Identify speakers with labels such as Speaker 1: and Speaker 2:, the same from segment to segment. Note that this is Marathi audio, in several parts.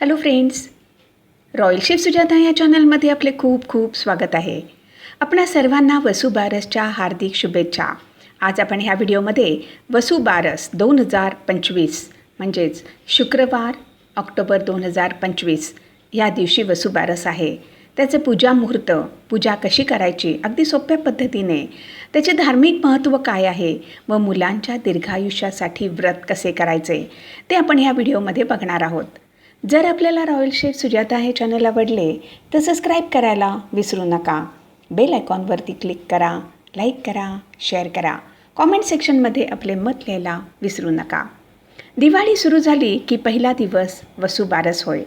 Speaker 1: Hello friends royal chef Sujata या चॅनलमध्ये आपले खूप खूप स्वागत आहे. आपणा सर्वांना वसुबारसच्या हार्दिक शुभेच्छा. आज आपण ह्या व्हिडिओमध्ये वसुबारस दोन हजार पंचवीस म्हणजेच शुक्रवार ऑक्टोबर दोन हजार पंचवीस या दिवशी वसुबारस आहे. त्याचे पूजा मुहूर्त पूजा कशी करायची अगदी सोप्या पद्धतीने. त्याचे धार्मिक महत्त्व काय आहे व मुलांच्या दीर्घायुष्यासाठी व्रत कसे करायचे ते आपण ह्या व्हिडिओमध्ये बघणार आहोत. जर आपल्याला रॉयल शेफ सुजाता हे चॅनल आवडले तर सबस्क्राईब करायला विसरू नका. बेल आयकॉनवरती क्लिक करा लाईक करा शेअर करा. कॉमेंट सेक्शनमध्ये आपले मत लिहायला विसरू नका. दिवाळी सुरू झाली की पहिला दिवस वसुबारस होय.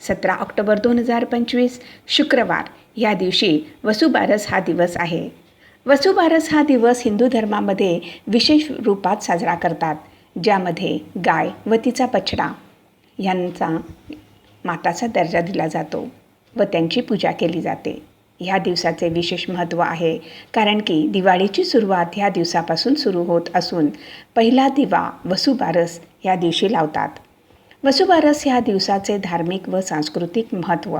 Speaker 1: सतरा ऑक्टोबर दोन हजार पंचवीस शुक्रवार. या दिवशी वसुबारस हा दिवस आहे. वसुबारस हा दिवस हिंदू धर्मामध्ये विशेष रूपात साजरा करतात ज्यामध्ये गाय व तिचा पछडा. यांचा माताचा दर्जा दिला जातो व त्यांची पूजा केली जाते. ह्या दिवसाचे विशेष महत्त्व आहे कारण की दिवाळीची सुरुवात ह्या दिवसापासून सुरू होत असून पहिला दिवा वसुबारस ह्या दिवशी लावतात. वसुबारस ह्या दिवसाचे धार्मिक व सांस्कृतिक महत्त्व.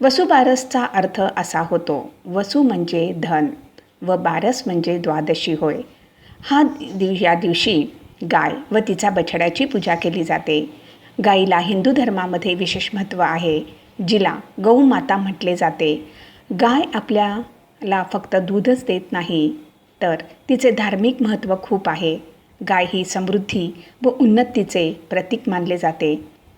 Speaker 1: वसुबारसचा अर्थ असा होतो वसु म्हणजे धन व बारस म्हणजे द्वादशी होय. हा दिव या दिवशी गाय व तिचा बछड्याची पूजा केली जाते. गाईला हिंदू धर्मामध्ये विशेष महत्त्व आहे जिला गौमाता म्हटले जाते. गाय आपल्याला फक्त दूधच देत नाही तर तिचे धार्मिक महत्त्व खूप आहे. गाय ही समृद्धी व उन्नतीचे प्रतीक मानले जाते.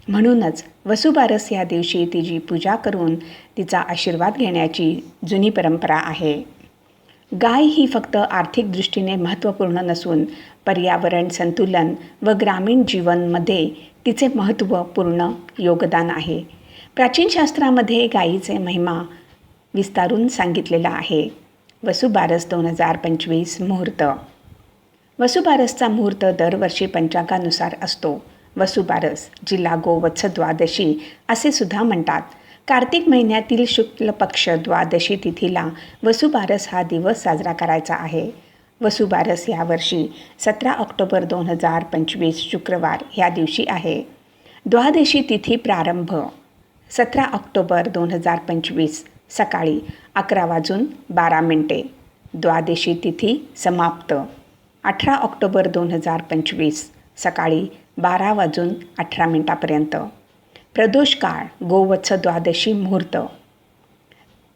Speaker 1: म्हणूनच वसुबारस या दिवशी तिची पूजा करून तिचा आशीर्वाद घेण्याची जुनी परंपरा आहे. गाय ही फक्त आर्थिक दृष्टीने महत्त्वपूर्ण नसून पर्यावरण संतुलन व ग्रामीण जीवनमध्ये तिचे महत्त्वपूर्ण योगदान आहे. प्राचीन शास्त्रामध्ये गायीचे महिमा विस्तारून सांगितलेला आहे. वसुबारस दोन हजार पंचवीस मुहूर्त. वसुबारसचा मुहूर्त दरवर्षी पंचांगानुसार असतो. वसुबारस जिला गोवत्स द्वादशी असे सुद्धा म्हणतात. कार्तिक महिन्यातील शुक्ल पक्ष द्वादशी तिथीला वसुबारस हा दिवस साजरा करायचा आहे. वसुबारस यावर्षी सतरा ऑक्टोबर दोन हजार पंचवीस शुक्रवार या दिवशी आहे. द्वादशी तिथी प्रारंभ सतरा ऑक्टोबर दोन हजार पंचवीस सकाळी अकरा वाजून बारा मिनटे. द्वादशी तिथी समाप्त अठरा ऑक्टोबर दोन हजार पंचवीस सकाळी बारा वाजून अठरा मिनटापर्यंत. प्रदोष काळ गोवत्स द्वादशी मुहूर्त.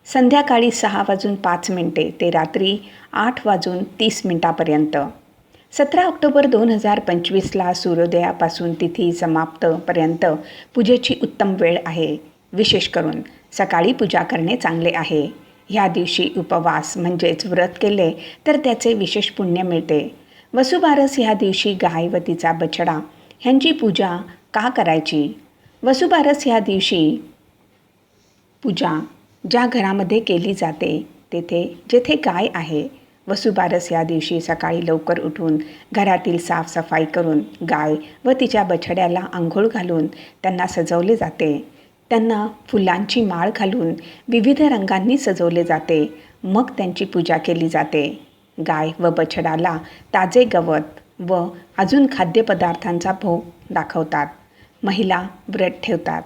Speaker 1: संध्याकाळी सहा वाजून पाच मिनटे ते रात्री आठ वाजून तीस मिनटापर्यंत. सतरा ऑक्टोबर दोन हजार पंचवीसला सूर्योदयापासून तिथी समाप्तपर्यंत पूजेची उत्तम वेळ आहे. विशेष करून सकाळी पूजा करणे चांगले आहे. ह्या दिवशी उपवास म्हणजेच व्रत केले तर त्याचे विशेष पुण्य मिळते. वसुबारस ह्या दिवशी गाय व तिचा बछडा. ह्यांची पूजा का करायची? वसुबारस ह्या दिवशी पूजा ज्या घरामध्ये केली जाते तेथे जेथे गाय आहे वसुबारस या दिवशी सकाळी लवकर उठून घरातील साफसफाई करून गाय व तिच्या बछड्याला आंघोळ घालून त्यांना सजवले जाते. त्यांना फुलांची माळ घालून विविध रंगांनी सजवले जाते. मग त्यांची पूजा केली जाते. गाय व बछड्याला ताजे गवत व अजून खाद्यपदार्थांचा भोग दाखवतात. महिला व्रत ठेवतात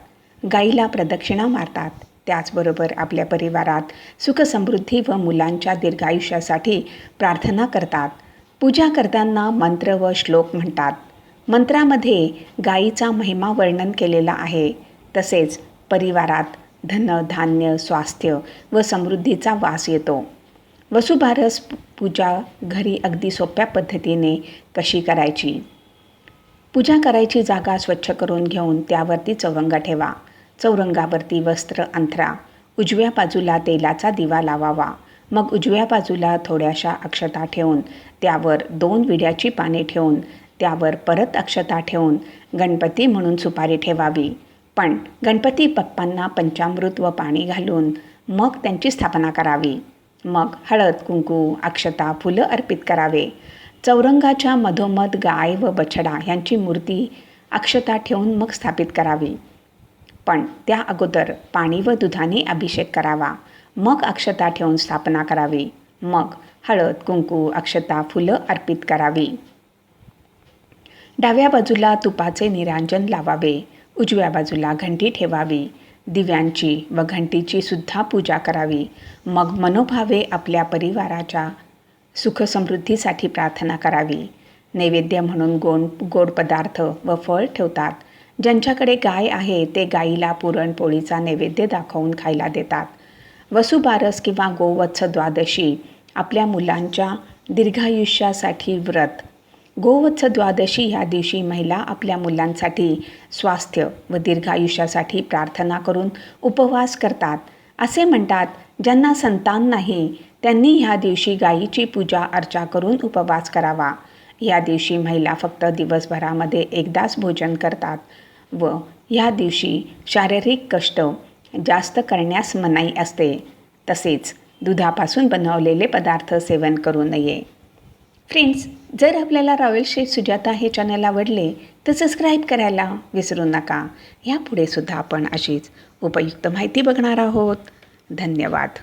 Speaker 1: गाईला प्रदक्षिणा मारतात. त्याचबरोबर आपल्या परिवारात सुखसमृद्धी व मुलांच्या दीर्घायुष्यासाठी प्रार्थना करतात. पूजा करताना मंत्र व श्लोक म्हणतात. मंत्रामध्ये गायीचा महिमा वर्णन केलेला आहे. तसेच परिवारात धन धान्य स्वास्थ्य व समृद्धीचा वास येतो. वसुबारस पूजा घरी अगदी सोप्या पद्धतीने कशी करायची? पूजा करायची जागा स्वच्छ करून घेऊन त्यावरती चौरंगा ठेवा. चौरंगावरती वस्त्र अंथरा. उजव्या बाजूला तेलाचा दिवा लावावा. मग उजव्या बाजूला थोड्याशा अक्षता ठेवून त्यावर दोन विड्याची पाने ठेवून त्यावर परत अक्षता ठेवून गणपती म्हणून सुपारी ठेवावी. पण गणपती बाप्पांना पंचामृत व पाणी घालून मग त्यांची स्थापना करावी. मग हळद कुंकू अक्षता फुलं अर्पित करावे. चौरंगाच्या मधोमध गाय व बछडा यांची मूर्ती अक्षता ठेवून मग स्थापित करावी. पण त्या अगोदर पाणी व दुधाने अभिषेक करावा. मग अक्षता ठेवून स्थापना करावी. मग हळद कुंकू अक्षता फुलं अर्पित करावी. डाव्या बाजूला तुपाचे निरांजन लावावे. उजव्या बाजूला घंटी ठेवावी. दिव्यांची व घंटीची सुद्धा पूजा करावी. मग मनोभावे आपल्या परिवाराच्या सुखसमृद्धीसाठी प्रार्थना करावी. नैवेद्य म्हणून गोण गोड पदार्थ व फळ ठेवतात. ज्यांच्याकडे गाय आहे ते गाईला पुरणपोळीचा नैवेद्य दाखवून खायला देतात. वसुबारस किंवा गोवत्स द्वादशी आपल्या मुलांच्या दीर्घायुष्यासाठी व्रत. गोवत्स द्वादशी ह्या दिवशी महिला आपल्या मुलांसाठी स्वास्थ्य व दीर्घायुष्यासाठी प्रार्थना करून उपवास करतात. असे म्हणतात ज्यांना संतान नाही त्यांनी ह्या दिवशी गायीची पूजा अर्चा करून उपवास करावा. या दिवशी महिला फक्त दिवसभरामध्ये एकदाच भोजन करतात व ह्या दिवशी शारीरिक कष्ट जास्त करण्यास मनाई असते. तसेच दुधापासून बनवलेले पदार्थ सेवन करू नये. फ्रेंड्स जर आपल्याला रॉयल शेफ सुजाता हे चॅनल आवडले तर सबस्क्राईब करायला विसरू नका. यापुढे सुद्धा आपण अशीच उपयुक्त माहिती बघणार आहोत. धन्यवाद.